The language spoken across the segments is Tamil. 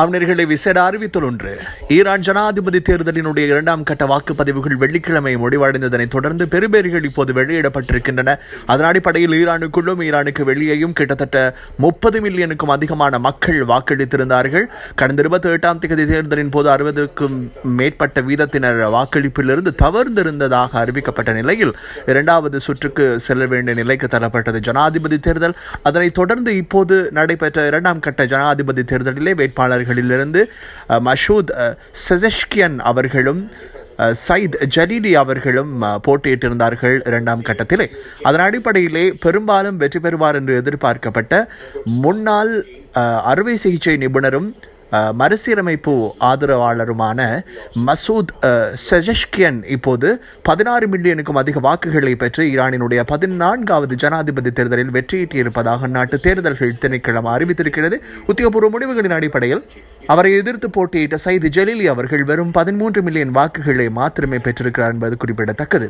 அமீர்களை விசேட அறிவித்தல் ஒன்று. ஈரான் ஜனாதிபதி தேர்தலினுடைய இரண்டாம் கட்ட வாக்குப்பதிவுகள் வெள்ளிக்கிழமை முடிவடைந்ததனை தொடர்ந்து பெருபேறுகள் இப்போது வெளியிடப்பட்டிருக்கின்றன. அதன் அடிப்படையில் ஈரானுக்குள்ளும் ஈரானுக்கு வெளியேயும் கிட்டத்தட்ட முப்பது மில்லியனுக்கும் அதிகமான மக்கள் வாக்களித்திருந்தார்கள். கடந்த இருபத்தி எட்டாம் தேதி தேர்தலின் போது அறுபதுக்கும் மேற்பட்ட வீதத்தினர் வாக்களிப்பிலிருந்து தவறுந்திருந்ததாக அறிவிக்கப்பட்ட நிலையில் இரண்டாவது சுற்றுக்கு செல்ல வேண்டிய நிலைக்கு தரப்பட்டது ஜனாதிபதி தேர்தல். அதனைத் தொடர்ந்து இப்போது நடைபெற்ற இரண்டாம் கட்ட ஜனாதிபதி தேர்தலிலே வேட்பாளர்கள் அவர்களிலிருந்து மஷூத் செசஷ்கியன் அவர்களும் சயித் ஜலீலி அவர்களும் போட்டியிட்டிருந்தார்கள் இரண்டாம் கட்டத்திலே. அதன் அடிப்படையிலே பெரும்பாலும் வெற்றி பெறுவார் என்று எதிர்பார்க்கப்பட்ட முன்னாள் அறுவை சிகிச்சை நிபுணரும் மறுசீரமைப்பு ஆதரவாளருமான மசூத் செஜஷ்கியன் இப்போது பதினாறு மில்லியனுக்கும் அதிக வாக்குகளை பெற்று ஈரானினுடைய பதினான்காவது ஜனாதிபதி தேர்தலில் வெற்றியீட்டியிருப்பதாக அந்நாட்டு தேர்தல்கள் திணைக்கிழமை அறிவித்திருக்கிறது. உத்தியோகபூர்வ முடிவுகளின் அடிப்படையில் அவரை எதிர்த்து போட்டியிட்ட சைது ஜலீலி அவர்கள் வெறும் பதிமூன்று மில்லியன் வாக்குகளை மாத்திரமே பெற்றிருக்கிறார் என்பது குறிப்பிடத்தக்கது.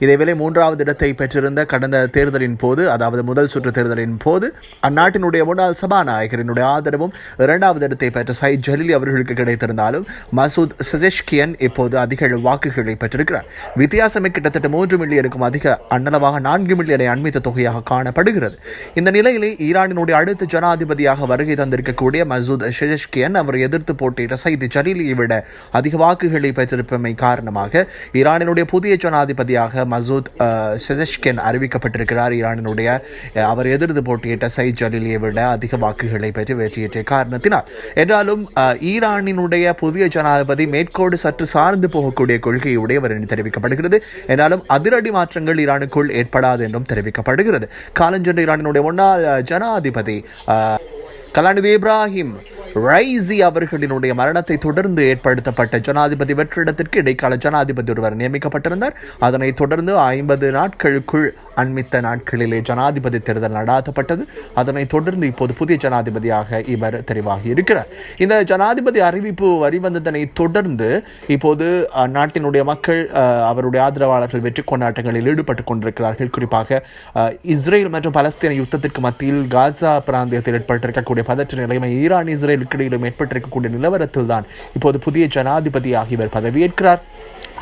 இதேவேளை மூன்றாவது இடத்தை பெற்றிருந்த கடந்த தேர்தலின் போது அதாவது முதல் சுற்று தேர்தலின் போது அந்நாட்டினுடைய முன்னாள் சபாநாயகரினுடைய ஆதரவும் இரண்டாவது இடத்தை பெற்ற சயித் ஜலீலி அவர்களுக்கு கிடைத்திருந்தாலும் மசூத் சஜெஷ்கியன் இப்போது அதிக வாக்குகளை பெற்றிருக்கிறார். வித்தியாசமே கிட்டத்தட்ட மூன்று மில்லியனுக்கும் அதிக அன்னளவாக நான்கு மில்லியனை அண்மித்த தொகையாக காணப்படுகிறது. இந்த நிலையிலே ஈரானினுடைய அடுத்த ஜனாதிபதியாக வருகை தந்திருக்கக்கூடிய மசூத் ஷெஜஷ்கியன் அவர் எதிர்த்து போட்டியிட்ட சயித் ஜலீலியை விட அதிக வாக்குகளை பெற்றிருப்பமை காரணமாக ஈரானினுடைய புதிய ஜனாதிபதியாக மசூத் செதஷ்கென் அறிவிக்கப்பட்டிருக்கிறார் ஈரானினுடைய. அவர் எதிர்த்து போட்டியிட்ட சைத் ஜலீலியை விட அதிக வாக்குகளை பெற்று வெற்றியேற்ற காரணத்தினால். என்றாலும் ஈரானினுடைய புதிய ஜனாதிபதி மேற்கோடு சற்று சார்ந்து போகக்கூடிய கொள்கையுடையவர் என்று தெரிவிக்கப்படுகிறது. என்றாலும் அதிரடி மாற்றங்கள் ஈரானுக்குள் ஏற்படாது என்றும் தெரிவிக்கப்படுகிறது. காலஞ்சென்ற ஈரானினுடைய முன்னாள் ஜனாதிபதி கலாநிதி இப்ராஹிம் ரைசி அவர்களினுடைய மரணத்தை தொடர்ந்து ஏற்படுத்தப்பட்ட ஜனாதிபதி வெற்றிடத்திற்கு இடைக்கால ஜனாதிபதி ஒருவர் நியமிக்கப்பட்டிருந்தார். அதனைத் தொடர்ந்து ஐம்பது நாட்களுக்குள் அண்மித்த நாட்களிலே ஜனாதிபதி தேர்தல் நடாத்தப்பட்டது. அதனைத் தொடர்ந்து இப்போது புதிய ஜனாதிபதியாக இவர் தெரிவாகி இருக்கிறார் இந்த ஜனாதிபதி அறிவிப்பு வரிவந்ததனை தொடர்ந்து இப்போது நாட்டினுடைய மக்கள் அவருடைய ஆதரவாளர்கள் வெற்றி கொண்டாட்டங்களில் ஈடுபட்டுக் கொண்டிருக்கிறார்கள். குறிப்பாக இஸ்ரேல் மற்றும் பலஸ்தீன யுத்தத்திற்கு மத்தியில் காசா பிராந்தியத்தில் இருக்கக்கூடிய பதற்ற நிலைமை ஈரான் இஸ்ரேலுக்கு இடையிலும் ஏற்பட்டிருக்கக்கூடிய நிலவரத்தில் தான் இப்போது புதிய ஜனாதிபதியாக இவர் பதவியேற்கிறார்.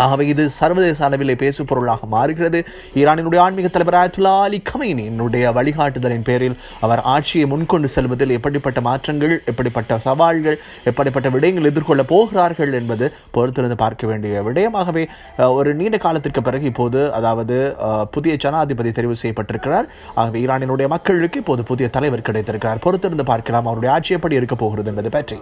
ஆகவே இது சர்வதேச அளவிலே பேசு பொருளாக மாறுகிறது. ஈரானினுடைய ஆன்மீக தலைவர் ஆயத்துல்லா அலி கமைனியினுடைய வழிகாட்டுதலின் பேரில் அவர் ஆட்சியை முன்கொண்டு செல்வதில் எப்படிப்பட்ட மாற்றங்கள் எப்படிப்பட்ட சவால்கள் எப்படிப்பட்ட விடயங்கள் எதிர்கொள்ளப் போகிறார்கள் என்பது பொறுத்திருந்து பார்க்க வேண்டிய விடயமாகவே ஒரு நீண்ட காலத்திற்கு பிறகு இப்போது அதாவது புதிய ஜனாதிபதி தெரிவு செய்யப்பட்டிருக்கிறார். ஆகவே ஈரானினுடைய மக்களுக்கு இப்போது புதிய தலைவர் கிடைத்திருக்கிறார். பொறுத்திருந்து பார்க்கலாம் அவருடைய ஆட்சி எப்படி இருக்க போகிறது என்பது பற்றி.